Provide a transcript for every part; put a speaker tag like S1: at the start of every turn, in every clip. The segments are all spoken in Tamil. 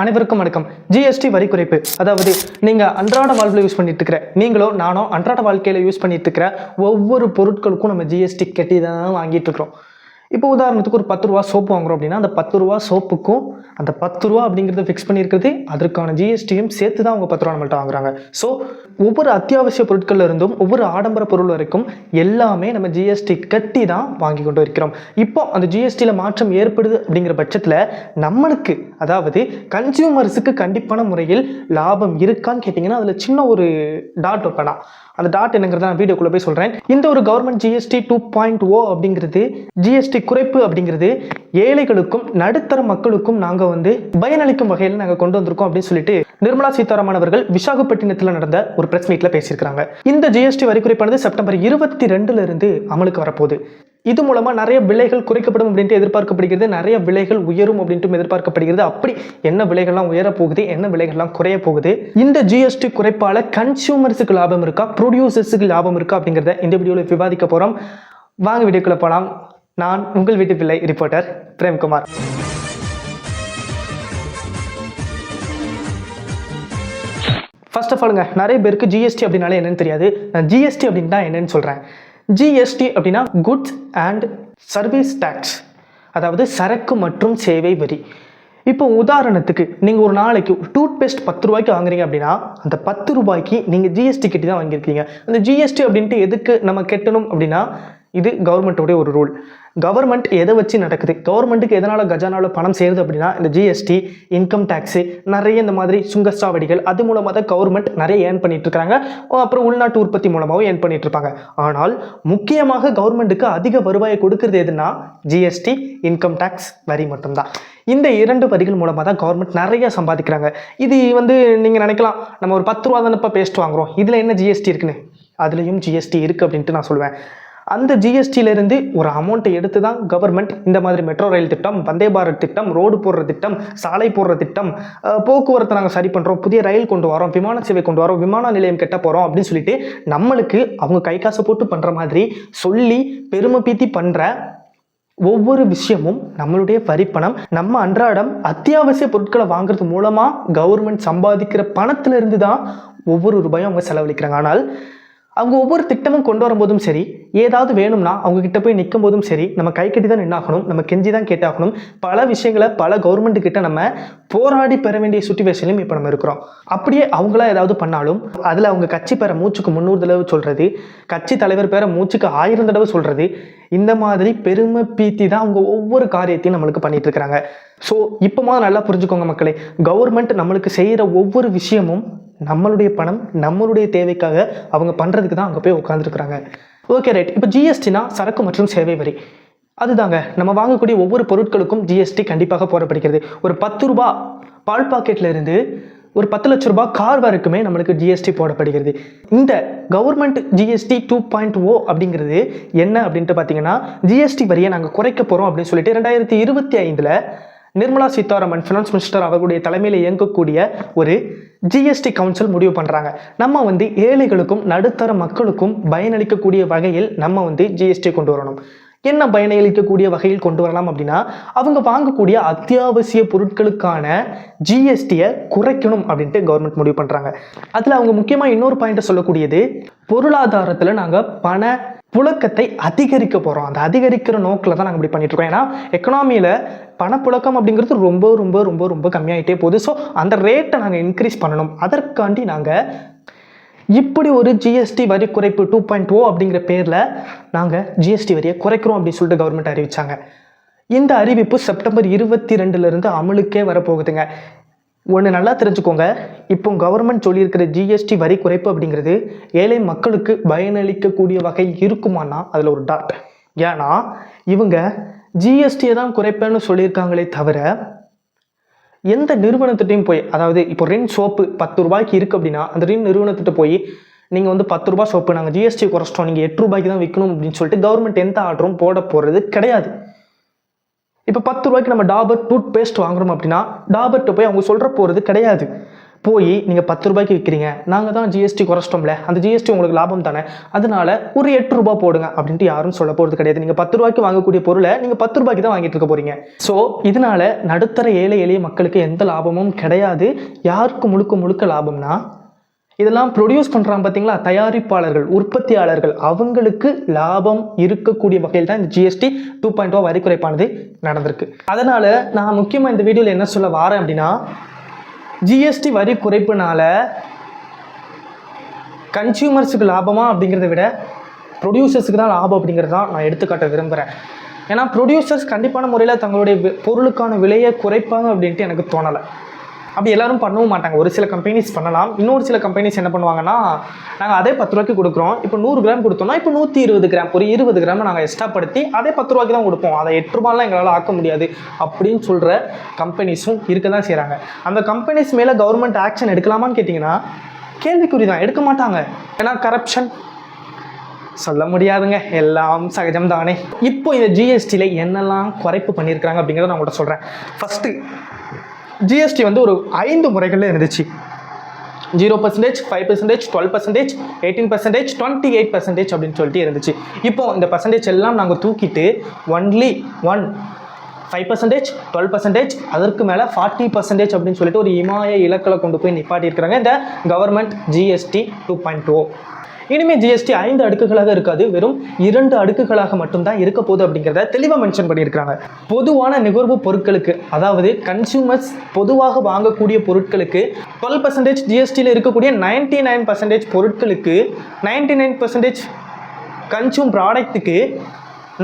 S1: அனைவருக்கும் வணக்கம். ஜிஎஸ்டி வரி குறைப்பு. அதாவது நீங்கள் அன்றாட வாழ்வில் யூஸ் பண்ணிட்டு இருக்கிற நீங்களோ நானோ அன்றாட வாழ்க்கையில் யூஸ் பண்ணிட்டு இருக்கிற ஒவ்வொரு பொருட்களுக்கும் நம்ம ஜிஎஸ்டி கட்டி தான் வாங்கிட்டு இருக்கிறோம் இப்போ உதாரணத்துக்கு ஒரு பத்து ரூபா சோப்பு வாங்குறோம் அப்படின்னா அந்த பத்து ரூபா சோப்புக்கும் அந்த பத்து ரூபா அப்படிங்கிறத ஃபிக்ஸ் பண்ணியிருக்கிறது அதற்கான ஜிஎஸ்டியும் சேர்த்து தான் அவங்க பத்து ரூபா நம்மள்ட்ட வாங்குறாங்க. ஸோ ஒவ்வொரு அத்தியாவசிய பொருட்கள்ல இருந்தும் ஒவ்வொரு ஆடம்பர பொருள் வரைக்கும் எல்லாமே நம்ம ஜிஎஸ்டி கட்டி தான் வாங்கி கொண்டு இருக்கிறோம். இப்போ அந்த ஜிஎஸ்டியில் மாற்றம் ஏற்படுது அப்படிங்கிற பட்சத்தில் நம்மளுக்கு அதாவது கன்சியூமர்ஸுக்கு கண்டிப்பான முறையில் லாபம் இருக்கான்னு கேட்டிங்கன்னா அதில் சின்ன ஒரு டாட் வைப்பேனா அந்த டாட் என்னங்கிறத நான் வீடியோக்குள்ளே போய் சொல்கிறேன் இந்த ஒரு government GST two point O அப்படிங்கிறது ஜிஎஸ்டி குறைப்பு அப்படிங்கிறது ஏழைகளுக்கும் நடுத்தர மக்களுக்கும் நாங்கள் வந்து பயனளிக்கும் வகையில் நாங்கள் கொண்டு வந்திருக்கோம் அப்படின்னு சொல்லிட்டு நிர்மலா சீதாராமன் அவர்கள் விசாகப்பட்டினத்தில் நடந்த ஒரு பிரஸ் மீட்டில் பேசியிருக்கிறாங்க. இந்த ஜிஎஸ்டி வரி குறைப்பானது செப்டம்பர் இருபத்தி ரெண்டுல இருந்து அமலுக்கு வரப்போகுது. இது மூலமாக நிறைய விலைகள் குறைக்கப்படும் அப்படின்ட்டு எதிர்பார்க்கப்படுகிறது. நிறைய விலைகள் உயரும் அப்படின்ட்டு எதிர்பார்க்கப்படுகிறது. அப்படி என்ன விலைகள்லாம் உயர போகுது என்ன விலைகள்லாம் குறைய போகுது இந்த ஜிஎஸ்டி குறைப்பால் கன்சியூமர்ஸுக்கு லாபம் இருக்கா? ப்ரொடியூசர்ஸுக்கு லாபம் இருக்கா? அப்படிங்கிறத இந்த வீடியோவில் விவாதிக்க போகிறோம் வாங்க வீடியோக்குள்ள போகலாம் நான் உங்கள் வீட்டு பிள்ளை ரிப்போர்ட்டர் பிரேம்குமார். ஃபர்ஸ்ட் ஆஃப் ஆலுங்க நிறைய பேருக்கு ஜிஎஸ்டி அப்படின்னாலே என்னன்னு தெரியாது. நான் ஜிஎஸ்டி அப்படின்னு தான் என்னன்னு சொல்கிறேன் ஜிஎஸ்டி அப்படின்னா குட்ஸ் அண்ட் சர்வீஸ் டேக்ஸ் அதாவது சரக்கு மற்றும் சேவை வரி. இப்போ உதாரணத்துக்கு நீங்கள் ஒரு நாளைக்கு டூத் பேஸ்ட் பத்து ரூபாய்க்கு வாங்குறீங்க அப்படின்னா அந்த பத்து ரூபாய்க்கு நீங்கள் ஜிஎஸ்டி கட்டி தான் வாங்கியிருக்கீங்க. அந்த ஜிஎஸ்டி அப்படின்ட்டு எதுக்கு நம்ம கட்டணும் அப்படின்னா இது கவர்மெண்ட்டோடைய ஒரு ரூல் கவர்மெண்ட் எதை வச்சு நடக்குது? கவர்மெண்ட்டுக்கு எதனால் கஜானால பணம் சேருது அப்படின்னா இந்த ஜிஎஸ்டி இன்கம் டேக்ஸு நிறைய இந்த மாதிரி சுங்கச்சாவடிகள் அது மூலமாக தான் கவர்மெண்ட் நிறைய ஏர்ன் பண்ணிட்டு இருக்காங்க. அப்புறம் உள்நாட்டு உற்பத்தி மூலமாகவும் ஏர்ன் பண்ணிட்டு இருப்பாங்க. ஆனால் முக்கியமாக கவர்மெண்ட்டுக்கு அதிக வருவாயை கொடுக்கறது எதுனா ஜிஎஸ்டி இன்கம் டேக்ஸ் வரி மட்டும்தான். இந்த இரண்டு வரிகள் மூலமாக தான் கவர்மெண்ட் நிறைய சம்பாதிக்கிறாங்க. இது வந்து நீங்கள் நினைக்கலாம் நம்ம ஒரு பத்து ரூபா தானப்பா பேஸ்ட் வாங்குறோம். இதில் என்ன ஜிஎஸ்டி இருக்குன்னு? அதுலேயும் ஜிஎஸ்டி இருக்குது அப்படின்ட்டு நான் சொல்லுவேன் அந்த ஜிஎஸ்டியிலிருந்து ஒரு அமௌண்ட்டை எடுத்து தான் கவர்மெண்ட் இந்த மாதிரி மெட்ரோ ரயில் திட்டம் வந்தே பாரத் திட்டம் ரோடு போடுற திட்டம் சாலை போடுற திட்டம் போக்குவரத்தை நாங்கள் சரி பண்ணுறோம் புதிய ரயில் கொண்டு வரோம் விமான சேவை கொண்டு வரோம் விமான நிலையம் கெட்ட போகிறோம் அப்படின்னு சொல்லிட்டு நம்மளுக்கு அவங்க கை காசை போட்டு பண்ணுற மாதிரி சொல்லி பெருமை பீத்தி பண்ணுற ஒவ்வொரு விஷயமும் நம்மளுடைய வரிப்பணம் நம்ம அன்றாடம் அத்தியாவசிய பொருட்களை வாங்குறது மூலமாக கவர்மெண்ட் சம்பாதிக்கிற பணத்திலிருந்து தான் ஒவ்வொரு ரூபாயும் அவங்க செலவழிக்கிறாங்க. ஆனால் அவங்க ஒவ்வொரு திட்டமும் கொண்டு வரும்போதும் சரி ஏதாவது வேணும்னா அவங்க கிட்ட போய் நிற்கும் போதும் சரி நம்ம கை கட்டி தான் நின்னாகணும் நம்ம கெஞ்சி தான் கேட்டாகணும். பல விஷயங்களை பல கவர்மெண்ட் கிட்ட நம்ம போராடி பெற வேண்டிய சுச்சுவேஷன்லையும் இப்போ நம்ம இருக்கிறோம். அப்படியே அவங்களா ஏதாவது பண்ணாலும் அதில் அவங்க கட்சி பேரை மூச்சுக்கு முந்நூறு தடவை சொல்கிறது கட்சி தலைவர் பேரை மூச்சுக்கு ஆயிரம் தடவை சொல்கிறது இந்த மாதிரி பெருமை பீத்தி தான் அவங்க ஒவ்வொரு காரியத்தையும் நம்மளுக்கு பண்ணிட்டு இருக்கிறாங்க. ஸோ இப்போ நல்லா புரிஞ்சுக்கோங்க மக்களே கவர்மெண்ட் நம்மளுக்கு செய்கிற ஒவ்வொரு விஷயமும் நம்மளுடைய பணம் நம்மளுடைய தேவைக்காக அவங்க பண்ணுறதுக்கு தான் அங்கே போய் உட்காந்துருக்குறாங்க ஓகே ரைட் இப்போ ஜிஎஸ்டினா சரக்கு மற்றும் சேவை வரி. அதுதாங்க. நம்ம வாங்கக்கூடிய ஒவ்வொரு பொருட்களுக்கும் ஜிஎஸ்டி கண்டிப்பாக போடப்படுகிறது. ஒரு பத்து ரூபா பால் பாக்கெட்ல இருந்து ஒரு பத்து லட்ச ரூபாய் கார் வரைக்குமே நம்மளுக்கு ஜிஎஸ்டி போடப்படுகிறது. இந்த government GST two point O அப்படிங்கிறது என்ன அப்படின்ட்டு பார்த்தீங்கன்னா ஜிஎஸ்டி வரியை நாங்கள் குறைக்க போகிறோம் அப்படின்னு சொல்லிட்டு ரெண்டாயிரத்தி இருபத்தி ஐந்தில் நிர்மலா சீதாராமன் ஃபினான்ஸ் மினிஸ்டர் அவர்களுடைய தலைமையில் இயங்கக்கூடிய ஒரு ஜிஎஸ்டி கவுன்சில் முடிவு பண்ணுறாங்க நம்ம வந்து ஏழைகளுக்கும் நடுத்தர மக்களுக்கும் பயனளிக்கக்கூடிய வகையில் நம்ம வந்து ஜிஎஸ்டி கொண்டு வரணும். என்ன பயனளிக்கக்கூடிய வகையில் கொண்டு வரலாம் அப்படின்னா அவங்க வாங்கக்கூடிய அத்தியாவசிய பொருட்களுக்கான ஜிஎஸ்டியை குறைக்கணும் அப்படின்ட்டு கவர்மெண்ட் முடிவு பண்ணுறாங்க அதில் அவங்க முக்கியமாக இன்னொரு பாயிண்ட்டை சொல்லக்கூடியது பொருளாதாரத்தில் நாங்கள் பண புழக்கத்தை அதிகரிக்க போகிறோம் அந்த அதிகரிக்கிற நோக்கில் தான் நாங்கள் இப்படி பண்ணிட்டுருக்கோம் ஏன்னா எக்கனாமியில் பணப்புழக்கம் அப்படிங்கிறது ரொம்ப ரொம்ப ரொம்ப ரொம்ப கம்மியாயிட்டே போகுது. ஸோ அந்த ரேட்டை நாங்கள் இன்க்ரீஸ் பண்ணணும். அதற்காண்டி நாங்கள் இப்படி ஒரு ஜிஎஸ்டி வரி குறைப்பு டூ பாயிண்ட் ஓ அப்படிங்கிற பேரில் நாங்கள் ஜிஎஸ்டி வரியை குறைக்கிறோம் அப்படின்னு சொல்லிட்டு கவர்மெண்ட் அறிவித்தாங்க இந்த அறிவிப்பு செப்டம்பர் இருபத்தி ரெண்டுலேருந்து அமலுக்கே வரப்போகுதுங்க. ஒன்று நல்லா தெரிஞ்சுக்கோங்க. இப்போ கவர்மெண்ட் சொல்லியிருக்கிற ஜிஎஸ்டி வரி குறைப்பு அப்படிங்கிறது ஏழை மக்களுக்கு பயனளிக்கக்கூடிய வகை இருக்குமானா அதில் ஒரு டாட் ஏன்னா இவங்க ஜிஎஸ்டியை தான் குறைப்பேன்னு சொல்லியிருக்காங்களே தவிர எந்த நிறுவனத்திட்டையும் போய் அதாவது இப்போ ரின் சோப்பு பத்து ரூபாய்க்கு இருக்குது அப்படின்னா அந்த ரின் நிறுவனத்திட்ட போய் நீங்கள் வந்து பத்து ரூபாய் சோப்பு நாங்கள் ஜிஎஸ்டி குறைச்சிட்டோம் நீங்கள் எட்டு ரூபாய்க்கு தான் விற்கணும் அப்படின்னு சொல்லிட்டு கவர்மெண்ட் எந்த ஆர்டரும் போட போகிறது கிடையாது. இப்போ பத்து ரூபாய்க்கு நம்ம டாபர் டூத் பேஸ்ட் வாங்குறோம் அப்படின்னா டாபர்கிட்ட போய் அவங்க சொல்கிற போகிறது கிடையாது. போய் நீங்கள் பத்து ரூபாய்க்கு விற்கிறீங்க நாங்கள் தான் ஜிஎஸ்டி குறைச்சிட்டோம்ல. அந்த ஜிஎஸ்டி உங்களுக்கு லாபம் தானே? அதனால ஒரு எட்டு ரூபாய் போடுங்க அப்படின்ட்டு யாரும் சொல்ல போகிறது கிடையாது. நீங்கள் பத்து ரூபாய்க்கு வாங்கக்கூடிய பொருளை நீங்கள் பத்து ரூபாய்க்கு தான் வாங்கிட்டு இருக்க போகிறீங்க ஸோ இதனால நடுத்தர ஏழை எளிய மக்களுக்கு எந்த லாபமும் கிடையாது. யாருக்கு முழுக்க முழுக்க லாபம்னா இதெல்லாம் ப்ரொடியூஸ் பண்ணுறாங்க பார்த்தீங்களா தயாரிப்பாளர்கள் உற்பத்தியாளர்கள். அவங்களுக்கு லாபம் இருக்கக்கூடிய வகையில் தான் இந்த ஜிஎஸ்டி டூ பாயிண்ட் ஓ வரி குறைப்பானது நடந்திருக்கு. அதனால் நான் முக்கியமாக இந்த வீடியோவில் என்ன சொல்ல வாரேன் அப்படின்னா ஜிஎஸ்டி வரி குறைப்புனால கன்சியூமர்ஸுக்கு லாபமா அப்படிங்கிறத விட ப்ரொடியூசர்ஸுக்கு தான் லாபம் அப்படிங்கிறது தான் நான் எடுத்துக்காட்ட விரும்புகிறேன் ஏன்னா ப்ரொடியூசர்ஸ் கண்டிப்பான முறையில் தங்களுடைய பொருளுக்கான விலையை குறைப்பாங்க அப்படின்ட்டு எனக்கு தோணலை. அப்படி எல்லாரும் பண்ணவும் மாட்டாங்க. ஒரு சில கம்பெனிஸ் பண்ணலாம். இன்னொரு சில கம்பெனிஸ் என்ன பண்ணுவாங்கன்னா நாங்கள் அதே பத்து ரூபாய்க்கு கொடுக்குறோம். இப்போ நூறு கிராம் கொடுத்தோம்னா இப்போ நூற்றி இருபது கிராம் ஒரு இருபது கிராம் நாங்கள் எக்ஸ்ட்ரா படுத்தி அதே பத்து ரூபாய்க்கு தான் கொடுப்போம். அதை எட்டு ரூபாய்லாம் எங்களால் ஆக்க முடியாது அப்படின்னு சொல்கிற கம்பெனிஸும் இருக்க தான் செய்கிறாங்க அந்த கம்பெனிஸ் மேலே கவர்மெண்ட் ஆக்ஷன் எடுக்கலாமான்னு கேட்டிங்கன்னா கேள்விக்குறி தான். எடுக்க மாட்டாங்க. ஏன்னா கரப்ஷன் சொல்ல முடியாதுங்க. எல்லாம் சகஜம் தானே இப்போ இந்த ஜிஎஸ்டியில் என்னெல்லாம் குறைப்பு பண்ணியிருக்கிறாங்க அப்படிங்கிறத நான் உங்கள்கிட்ட சொல்கிறேன் ஃபஸ்ட்டு ஜிஎஸ்டி வந்து ஒரு ஐந்து முறைகளில் இருந்துச்சு. Zero percentage five percentage twelve percentage eighteen percentage twenty eight percentage அப்படின்னு சொல்லிட்டு இருந்துச்சு. இப்போ இந்த பர்சன்டேஜ் எல்லாம் நாங்கள் தூக்கிட்டு only one five percentage twelve percentage அதற்கு மேலே ஃபார்ட்டி பர்சன்டேஜ் அப்படின்னு சொல்லிட்டு ஒரு இமாய இலக்கில் கொண்டு போய் நிப்பாட்டியிருக்கிறாங்க இந்த government GST two point two இனிமேல் ஜிஎஸ்டி ஐந்து அடுக்குகளாக இருக்காது. வெறும் இரண்டு அடுக்குகளாக மட்டும்தான் இருக்க போகுது அப்படிங்கிறத தெளிவாக மென்ஷன் பண்ணியிருக்காங்க பொதுவான நுகர்வு பொருட்களுக்கு அதாவது கன்சியூமர்ஸ் பொதுவாக வாங்கக்கூடிய பொருட்களுக்கு டுவெல் பர்சன்டேஜ் ஜிஎஸ்டியில் இருக்கக்கூடிய நைன்டி நைன் பர்சன்டேஜ் பொருட்களுக்கு நைன்டி நைன் பர்சன்டேஜ் கன்சியூம் ப்ராடக்ட்டுக்கு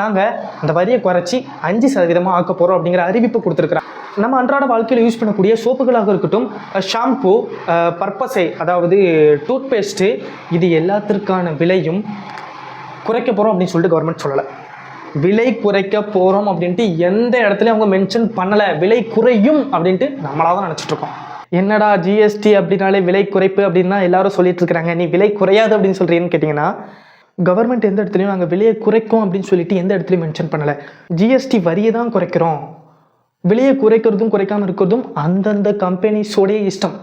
S1: நாங்கள் அந்த வரியை குறைச்சி அஞ்சு சதவீதமாக ஆக்க போகிறோம் அப்படிங்கிற அறிவிப்பு கொடுத்துருக்குறாங்க. நம்ம அன்றாட வாழ்க்கையில் யூஸ் பண்ணக்கூடிய சோப்புகளாக இருக்கட்டும் ஷாம்பு பர்பஸை அதாவது டூத் பேஸ்ட்டு இது எல்லாத்திற்கான விலையும் குறைக்க போகிறோம் அப்படின்னு சொல்லிட்டு கவர்மெண்ட் சொல்லலை. விலை குறைக்க போகிறோம் அப்படின்ட்டு எந்த இடத்துலையும் அவங்க மென்ஷன் பண்ணலை. விலை குறையும் அப்படின்ட்டு நம்மளாக தான் நினச்சிட்ருக்கோம் என்னடா ஜிஎஸ்டி அப்படின்னாலே விலை குறைப்பு அப்படின்னா எல்லாரும் சொல்லிட்டு இருக்கிறாங்க. நீ விலை குறையாது அப்படின்னு சொல்கிறீங்கன்னு கேட்டிங்கன்னா கவர்மெண்ட் எந்த இடத்துலையும் நாங்கள் விலையை குறைக்கும் அப்படின்னு சொல்லிட்டு எந்த இடத்துலையும் மென்ஷன் பண்ணலை. ஜிஎஸ்டி வரியை தான் குறைக்கிறோம். விலையை குறைக்கிறதும் குறைக்காமல் இருக்கிறதும் அந்தந்த கம்பெனிஸோடைய இஷ்டம்.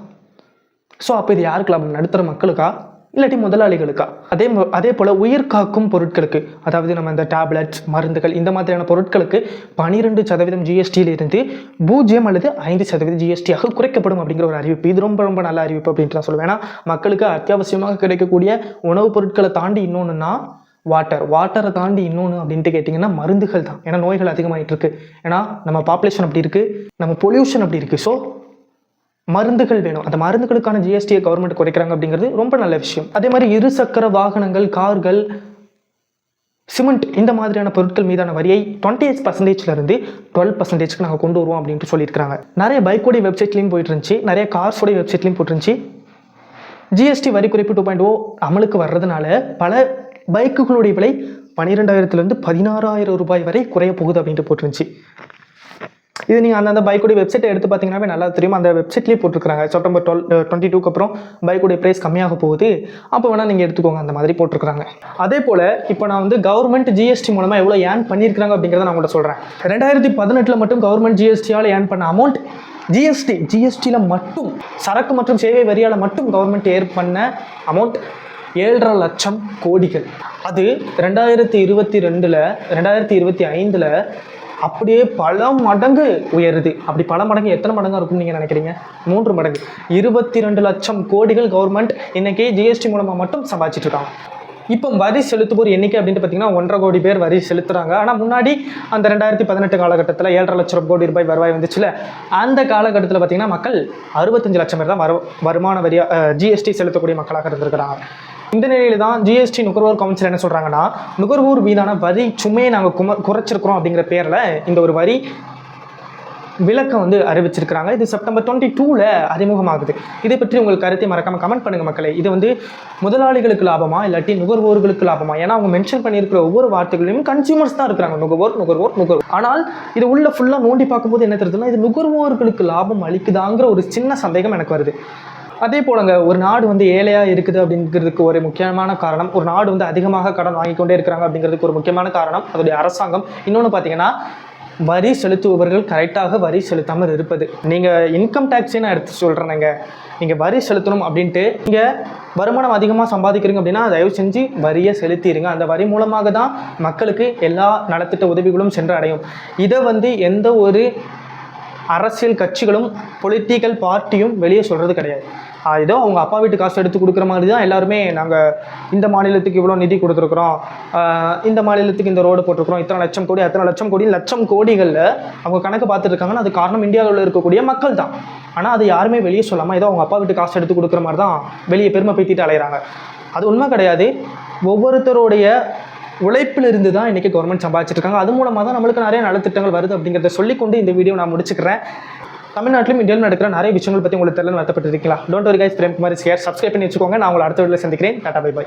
S1: ஸோ அப்போ இது யாருக்கு லாபம் நடுத்தர மக்களுக்கா? இல்லாட்டி முதலாளிகளுக்கா? அதே அதே போல் உயிர் காக்கும் பொருட்களுக்கு அதாவது நம்ம இந்த டேப்லெட்ஸ் மருந்துகள் இந்த மாதிரியான பொருட்களுக்கு பனிரெண்டு சதவீதம் ஜிஎஸ்டியிலிருந்து பூஜ்ஜியம் அல்லது ஐந்து சதவீதம் ஜிஎஸ்டியாக குறைக்கப்படும் அப்படிங்கிற ஒரு அறிவிப்பு. இது ரொம்ப ரொம்ப நல்ல அறிவிப்பு அப்படின்ட்டு நான் சொல்லுவேன் ஏன்னா மக்களுக்கு அத்தியாவசியமாக கிடைக்கக்கூடிய உணவுப் பொருட்களை தாண்டி இன்னொன்றுன்னா வாட்டர் வாட்டரை தாண்டி இன்னொன்று அப்படின்ட்டு கேட்டிங்கன்னா மருந்துகள் தான். ஏன்னா நோய்கள் அதிகமாகிட்டு இருக்கு ஏன்னா நம்ம பாப்புலேஷன் அப்படி இருக்குது நம்ம பொல்யூஷன் அப்படி இருக்குது ஸோ மருந்துகள் வேணும். அந்த மருந்துகளுக்கான ஜிஎஸ்டியை கவர்மெண்ட் குறைக்கிறாங்க அப்படிங்கிறது ரொம்ப நல்ல விஷயம். அதே மாதிரி இருசக்கர வாகனங்கள் கார்கள் சிமெண்ட் இந்த மாதிரியான பொருட்கள் மீதான வரியை டுவெண்ட்டி எயிட் பர்சன்டேஜ்லேருந்து டுவெல் பர்சன்டேஜ்க்கு நாங்கள் கொண்டு வருவோம் அப்படின்ட்டு சொல்லியிருக்காங்க நிறைய பைக்கோடைய வெப்சைட்லேயும் போயிட்டு இருந்துச்சு நிறைய கார்ஸோடைய வெப்சைட்லையும் போட்டுருந்துச்சு. ஜிஎஸ்டி வரி குறைப்பு டூ பாயிண்ட் ஓ அமலுக்கு வர்றதுனால பல பைக்குகளுடைய விலை பன்னிரெண்டாயிரத்துலேருந்து பதினாறாயிரம் ரூபாய் வரை குறைய போகுது அப்படின்ட்டு போட்டுருந்துச்சு. இது நீங்கள் அந்தந்த பைக்குடைய வெப்சைட்டை எடுத்து பார்த்தீங்கன்னாவே நல்லா தெரியும். அந்த வெப்சைட்லேயே போட்டிருக்காங்க செப்டம்பர் டுவெல் டுவெண்ட்டி டூக்கு அப்புறம் பைக்குடைய ப்ரைஸ் கம்மியாக போகுது. அப்போ வேணால் நீங்கள் எடுத்துக்கோங்க. அந்த மாதிரி போட்டிருக்காங்க அதே போல் இப்போ நான் வந்து கவர்மெண்ட் ஜிஎஸ்டி மூலமாக எவ்வளோ ஏர்ன் பண்ணியிருக்காங்க அப்படிங்கிறத நான் உங்கள்கிட்ட சொல்கிறேன் ரெண்டாயிரத்தி பதினெட்டில் மட்டும் கவர்மெண்ட் ஜிஎஸ்டியால் ஏர்ன் பண்ண அமௌண்ட் ஜிஎஸ்டி ஜிஎஸ்டியில் மட்டும் சரக்கு மற்றும் சேவை வரியால் மட்டும் கவர்மெண்ட் ஏர் பண்ண அமௌண்ட் ஏழரை லட்சம் கோடிகள். அது ரெண்டாயிரத்தி இருபத்தி ரெண்டில் ரெண்டாயிரத்தி இருபத்தி ஐந்தில் அப்படியே பல மடங்கு உயருது. அப்படி பல மடங்கு எத்தனை மடங்காக இருக்கும்னு நீங்கள் நினைக்கிறீங்க? மூன்று மடங்கு. இருபத்தி ரெண்டு லட்சம் கோடிகள் கவர்மெண்ட் இன்றைக்கி ஜிஎஸ்டி மூலமாக மட்டும் சம்பாதிச்சிட்டு இருக்காங்க. இப்போ வரி செலுத்துவோர் எண்ணிக்கை அப்படின்ட்டு பார்த்தீங்கன்னா ஒன்றரை கோடி பேர் வரி செலுத்துகிறாங்க ஆனால் முன்னாடி அந்த ரெண்டாயிரத்தி பதினெட்டு காலகட்டத்தில் ஏழரை லட்சம் கோடி ரூபாய் வருவாய் வந்துச்சுல அந்த காலகட்டத்தில் பார்த்தீங்கன்னா மக்கள் அறுபத்தஞ்சு லட்சம் பேர் தான் வரு வருமான வரியாக ஜிஎஸ்டி செலுத்தக்கூடிய மக்களாக இருந்திருக்கிறாங்க. இந்த நிலையில தான் ஜிஎஸ்டி நுகர்வோர் கவுன்சில் என்ன சொல்றாங்கன்னா நுகர்வோர் மீதான வரி சுமையை நாங்கள் கும குறைச்சிருக்கிறோம் அப்படிங்கிற பேரில் இந்த ஒரு வரி விளக்கம் வந்து அறிவிச்சிருக்கிறாங்க. இது செப்டம்பர் டுவெண்ட்டி டூவில் அறிமுகமாகுது. இதை பற்றி உங்கள் கருத்தை மறக்காமல் கமெண்ட் பண்ணுங்கள் மக்களை. இது வந்து முதலாளிகளுக்கு லாபமா இல்லாட்டி நுகர்வோர்களுக்கு லாபமா? ஏன்னா அவங்க மென்ஷன் பண்ணியிருக்கிற ஒவ்வொரு வார்த்தைகளையும் கன்சியூமர்ஸ் தான் இருக்கிறாங்க. நுகர்வோர் நுகர்வோர் நுகர்வோர். ஆனால் இது உள்ள ஃபுல்லாக நோண்டி பார்க்கும்போது என்ன தெரியுதுன்னா இது நுகர்வோர்களுக்கு லாபம் அளிக்குதாங்கிற ஒரு சின்ன சந்தேகம் எனக்கு வருது. அதே போலங்க ஒரு நாடு வந்து ஏழையாக இருக்குது அப்படிங்கிறதுக்கு ஒரு முக்கியமான காரணம் ஒரு நாடு வந்து அதிகமாக கடன் வாங்கி கொண்டே இருக்கிறாங்க அப்படிங்கிறதுக்கு ஒரு முக்கியமான காரணம் அதோடைய அரசாங்கம். இன்னொன்று பார்த்தீங்கன்னா வரி செலுத்துபவர்கள் கரெக்டாக வரி செலுத்தாமல் இருப்பது. நீங்கள் இன்கம் டேக்ஸே நான் எடுத்து சொல்கிறேனுங்க நீங்கள் வரி செலுத்தணும் அப்படின்ட்டு நீங்கள் வருமானம் அதிகமாக சம்பாதிக்கிறீங்க அப்படின்னா தயவு செஞ்சு வரியை செலுத்திடுங்க அந்த வரி மூலமாக தான் மக்களுக்கு எல்லா நலத்திட்ட உதவிகளும் சென்று அடையும் இதை வந்து எந்த ஒரு அரசியல் கட்சிகளும் பொலிட்டிக்கல் பார்ட்டியும் வெளியே சொல்கிறது கிடையாது. ஏதோ அவங்க அப்பா வீட்டு காசு எடுத்து கொடுக்குற மாதிரி தான் எல்லாருமே நாங்கள் இந்த மாநிலத்துக்கு இவ்வளோ நிதி கொடுத்துருக்குறோம். இந்த மாநிலத்துக்கு இந்த ரோடு போட்டிருக்கிறோம். இத்தனை லட்சம் கோடி அத்தனை லட்சம் கோடி லட்சம் கோடிகளில் அவங்க கணக்கு பார்த்துட்டு இருக்காங்கன்னா அது காரணம் இந்தியாவில் இருக்கக்கூடிய மக்கள் தான். ஆனால் அது யாருமே வெளியே சொல்லாமல் ஏதோ அவங்க அப்பா வீட்டு காசு எடுத்து கொடுக்குற மாதிரி தான் வெளியே பெருமை பீத்திட்டு அலையிறாங்க. அது உண்மை கிடையாது. ஒவ்வொருத்தருடைய உழைப்பிலிருந்து தான் இன்றைக்கி கவர்மெண்ட் சம்பாதிச்சிட்டு இருக்காங்க அது மூலமாக தான் நம்மளுக்கு நிறைய நலத்திட்டங்கள் வருது அப்படிங்கிறத சொல்லிக்கொண்டு இந்த வீடியோ நான் முடிச்சுக்கிறேன். தமிழ்நாட்டிலும் இந்தியாவிலும் நடக்கிற நிறைய விஷயங்கள் பற்றி உங்களுக்கு தெரியல நடத்தப்பட்டிருக்கலாம் டோன்ட் ஒரு கைஸ் பிரேம்குமார் ஸ்கேர் சப்ஸ்கிரைப் பண்ணி வச்சுக்கோங்க. நான் உங்களை அடுத்த வீடியோவில் சந்திக்கிறேன். Tata bye by